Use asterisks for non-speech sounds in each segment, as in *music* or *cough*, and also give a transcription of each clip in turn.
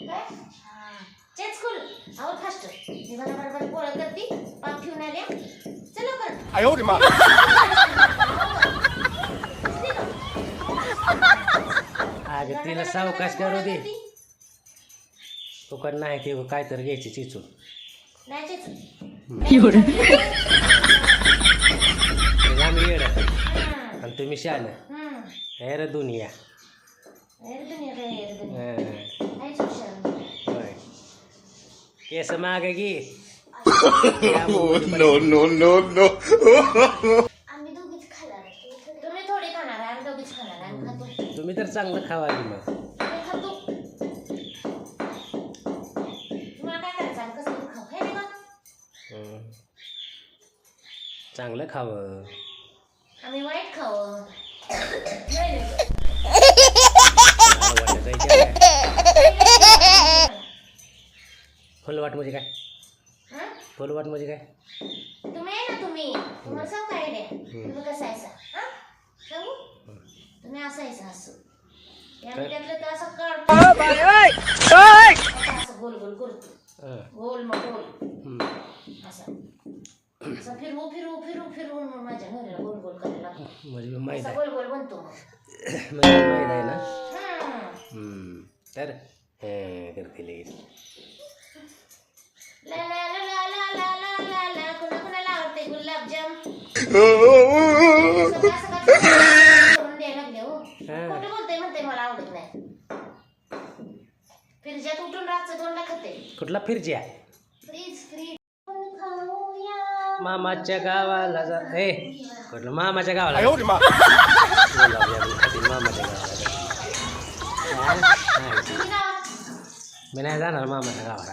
काय आयो रे मा आज तिला सावकाश करू दे? तुकड नाही ते काय तर घ्यायची चिचून नाही एवढं. *laughs* आम्ही येड. आणि तुम्ही शाल हेर दुनिया. केस मागे! *laughs* आम्ही दोघीच खाणार आहे. तुम्ही थोडी खाणार आहे आम्ही दोघीच खाणार आहे. आम्ही खातो. तुम्ही तर चांगलं खावा की मग. आम्ही खातो. तुम्हाला काय करायचं? आम्ही कसं तरी खाऊ? हे रे बा. चांगलं खावं. आम्ही वाईट खाऊ नाही नाही. गारवाटं जायचं काय? फुलवाट म्हणजे काय? हं? फुलवाट म्हणजे काय? तुम्ही आहे ना तुम्ही. तुम्हाला सांग काय रे तुम्ही कसं हं? सांगू? तुम्ही असायचं असं. या त्यातलं तर असं असं गोल गोल करतो हं. गोल मग गोल. हं. असं. असं फिरवू फिरवू फिरवू फिरवून मग माझ्या नवऱ्याला गोल गोल करायला लागतो. म्हणजे माहीत असा आहे. गोल गोल बनतो मग. *coughs* म्हणजे माहीत आहे ना? हं. तर हे करते लगेच. कुठला फिरजी आहे मामाच्या गावाला जा. ए कुठलं? मामाच्या गावाला मी नाही जाणार मामाच्या गावाला.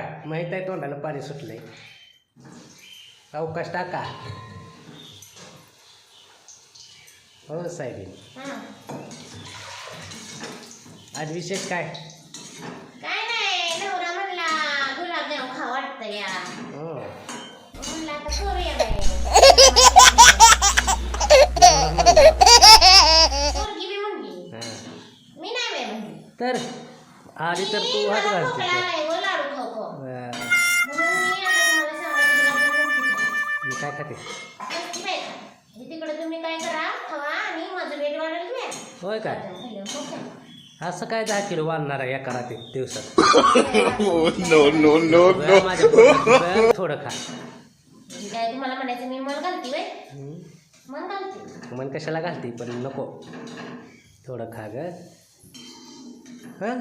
नका माहीत आहे तोंडाला पाणी सुटलंय. अवकाश टाका. हो साहेबीन आज विशेष काय? काय नाही नवरा म्हणला गुलाबजाम खा वाटतं या. हो. म्हणलं आता करूया बाई. पोरगी बी म्हणली. हा. मी नाही बाई म्हणली. तर आधी तर तू हात घालते. हा. म्हणून मी आता तुम्हाला काय खाते? नक्की. हे तिकडे तुम्ही काय करा खावा आणि माझं वेट? होय काय? खा. असं काय दहा किलो वाढणार आहे एका रात्री दिवसात? *laughs* No no no बरं, माझ्या पोटात थोडं खा. म्हणजे काय तुम्हाला म्हणायचं मी मन घालते बाई हं? मन घालते. मन कशाला घालते पण नको. थोडं खा ग. हां?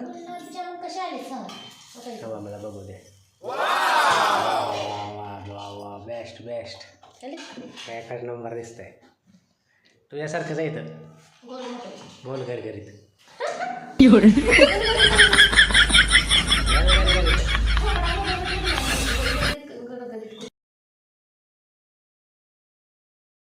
थांबा मला बघू दे वा बेस्ट बेस्ट काय नंबर दिसत आहे तुझ्यासारखंच आहे तर गोल घरघरीत